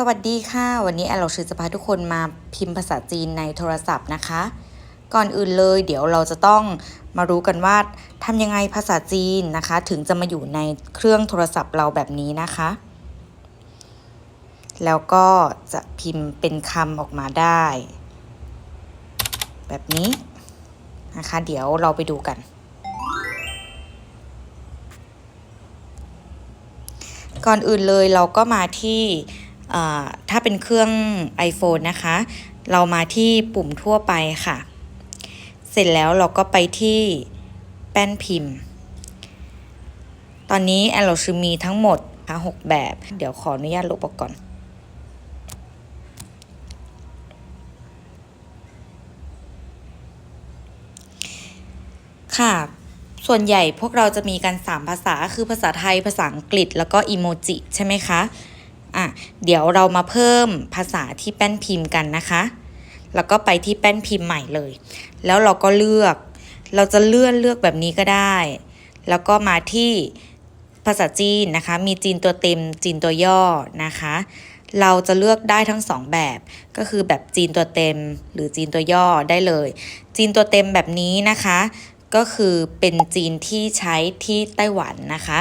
สวัสดีค่ะ วันนี้แอลเราชื่อจะพาทุกคนมาพิมพ์ภาษาจีนในโทรศัพท์นะคะ ก่อนอื่นเลยเดี๋ยวเราจะต้องมารู้กันว่าทำยังไงภาษาจีนนะคะ ถึงจะมาอยู่ในเครื่องโทรศัพท์เราแบบนี้นะคะ แล้วก็จะพิมพ์เป็นคำออกมาได้ แบบนี้นะคะ เดี๋ยวเราไปดูกัน ก่อนอื่นเลยเราก็มาที่ ถ้าเป็นเครื่อง iPhone นะคะ เรามาที่ปุ่มทั่วไปค่ะ เสร็จแล้วเราก็ไปที่แป้นพิมพ์ ตอนนี้แอลโลชูมีทั้งหมดหกแบบ เดี๋ยวขออนุญาตลบออกก่อนค่ะ ส่วนใหญ่พวกเราจะมีกัน 3 ภาษา คือภาษาไทย ภาษาอังกฤษ แล้วก็อีโมจิ ใช่ไหมคะ อะเดี๋ยวเรามาเพิ่มภาษาที่แป้นพิมพ์กันนะคะ แล้วก็ไปที่แป้นพิมพ์ใหม่เลย แล้วเราก็เลือก เราจะเลื่อนเลือกแบบนี้ก็ได้ แล้วก็มาที่ภาษาจีนนะคะ มีจีนตัวเต็มจีนตัวย่อนะคะ เราจะเลือกได้ทั้งสองแบบ ก็คือแบบจีนตัวเต็มหรือจีนตัวย่อได้เลย จีนตัวเต็มแบบนี้นะคะ ก็คือเป็นจีนที่ใช้ที่ไต้หวันนะคะ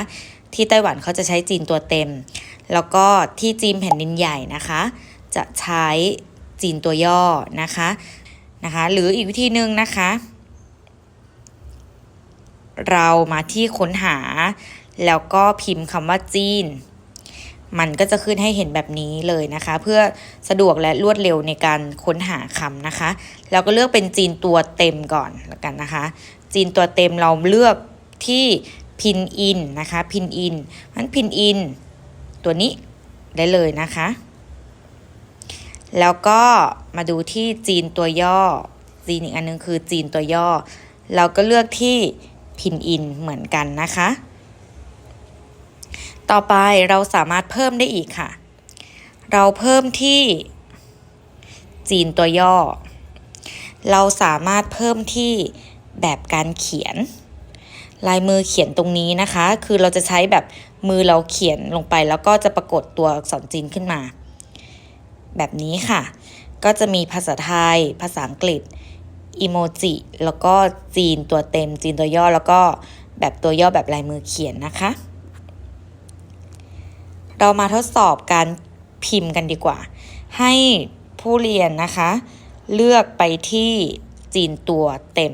ที่ไต้หวันเขาจะใช้จีนตัวเต็ม แล้วก็ที่จีนแผ่นดินใหญ่นะคะ จะใช้จีนตัวย่อนะคะนะคะ หรืออีกวิธีหนึ่งนะคะ เรามาที่ค้นหา แล้วก็พิมพ์คำว่าจีน มันก็จะขึ้นให้เห็นแบบนี้เลยนะคะ เพื่อสะดวกและรวดเร็วในการค้นหาคำนะคะ เราก็เลือกเป็นจีนตัวเต็มก่อนแล้วกันนะคะ จีนตัวเต็มเราเลือกที่พินอินนะคะ พินอินมันพินอิน ตัวนี้ได้เลยนะคะ แล้วก็มาดูที่จีนตัวย่อ จีนอีกอันนึงคือจีนตัวย่อ เราก็เลือกที่พินอินเหมือนกันนะคะ ต่อไปเราสามารถเพิ่มได้อีกค่ะ เราเพิ่มที่จีนตัวย่อ เราสามารถเพิ่มที่แบบการเขียน ลายมือเขียนตรงนี้นะคะ คือเราจะใช้แบบ มือเราเขียนลงไปแล้วก็จะปรากฏตัวอักษรจีนขึ้นมา แบบนี้ค่ะ ก็จะมีภาษาไทย ภาษาอังกฤษอีโมจิแล้วก็จีนตัวเต็มจีนตัวย่อแล้วก็แบบตัวย่อแบบลายมือเขียนนะคะ เรามาทดสอบการพิมพ์กันดีกว่า ให้ผู้เรียนนะคะ เลือกไปที่ จีนตัวเต็ม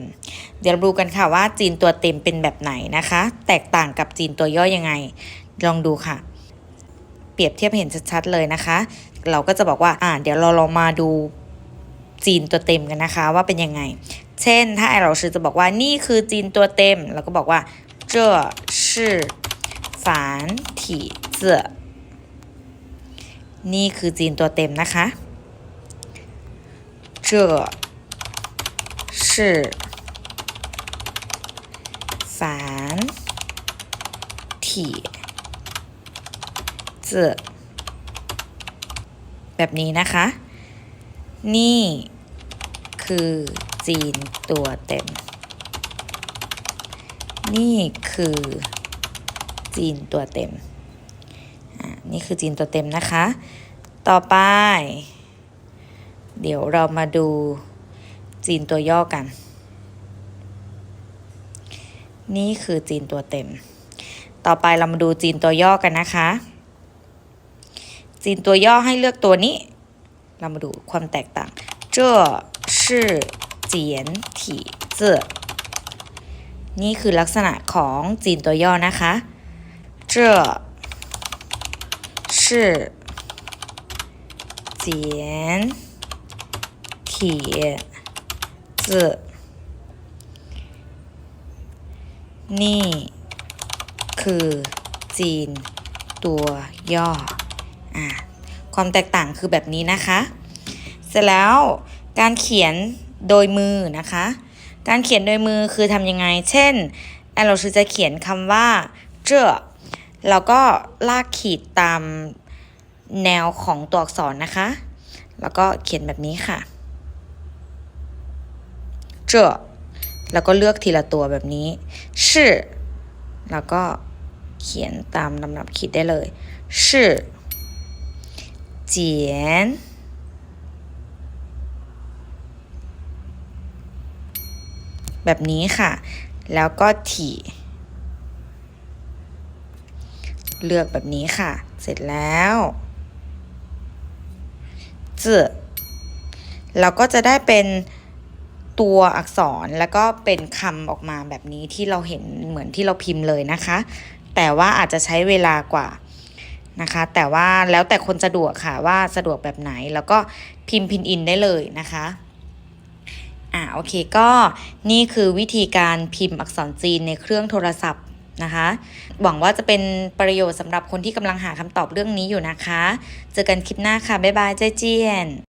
เดี๋ยวเราดูกันค่ะว่าจีนตัวเต็มเป็นแบบไหนนะคะ แตกต่างกับจีนตัวย่อยังไง ลองดูค่ะ เปรียบเทียบเห็นชัดๆเลยนะคะ เราก็จะบอกว่า อ่า เดี๋ยวเราลองมาดูจีนตัวเต็มกันนะคะ ว่าเป็นยังไง เช่น ถ้าไอเราชื่อจะบอกว่านี่คือจีนตัวเต็ม เราก็บอกว่า这是繁体字นี่คือจีนตัวเต็มนะคะ这 是繁体字แบบนี้นะคะ นี่คือจีนตัวเต็ม นี่คือจีนตัวเต็ม อ่า นี่คือจีนตัวเต็มนะคะ ต่อไป เดี๋ยวเรามาดู จีนตัวย่อกัน นี่คือจีนตัวเต็ม ต่อไปเรามาดูจีนตัวย่อกันนะคะ จีนตัวย่อให้เลือกตัวนี้ เรามาดูความแตกต่าง这是简体字นี่คือลักษณะของจีนตัวย่อนะคะ这是简体 字นี่คือจีน ตัวย่ออะความแตกต่างคือแบบนี้นะคะ เสร็จแล้วการเขียนโดยมือนะคะ การเขียนโดยมือคือทำยังไง เช่นเราจะเขียนคำว่าเจ้อเราก็ลากขีดตามแนวของตัวอักษรนะคะ แล้วก็เขียนแบบนี้ค่ะ เจ้อแล้วก็เลือกทีละตัวแบบนี้ชื่อแล้วก็เขียนตามลำดับขีดได้เลยชื่อเจียนแบบนี้ค่ะ แล้วก็ถี่เลือกแบบนี้ค่ะ เสร็จแล้วเจอเราก็จะได้เป็น ตัวอักษรแล้วก็เป็นคำออกมาแบบนี้ที่เราเห็นเหมือนที่เราพิมพ์เลยนะคะ แต่ว่าอาจจะใช้เวลากว่านะคะ แต่ว่าแล้วแต่คนสะดวกค่ะว่าสะดวกแบบไหนแล้วก็พิมพ์พินอินได้เลยนะคะอ่าโอเคก็นี่คือวิธีการพิมพ์อักษรจีนในเครื่องโทรศัพท์นะคะ หวังว่าจะเป็นประโยชน์สำหรับคนที่กำลังหาคำตอบเรื่องนี้อยู่นะคะ เจอกันคลิปหน้าค่ะ บ๊ายบายเจ๊เจียน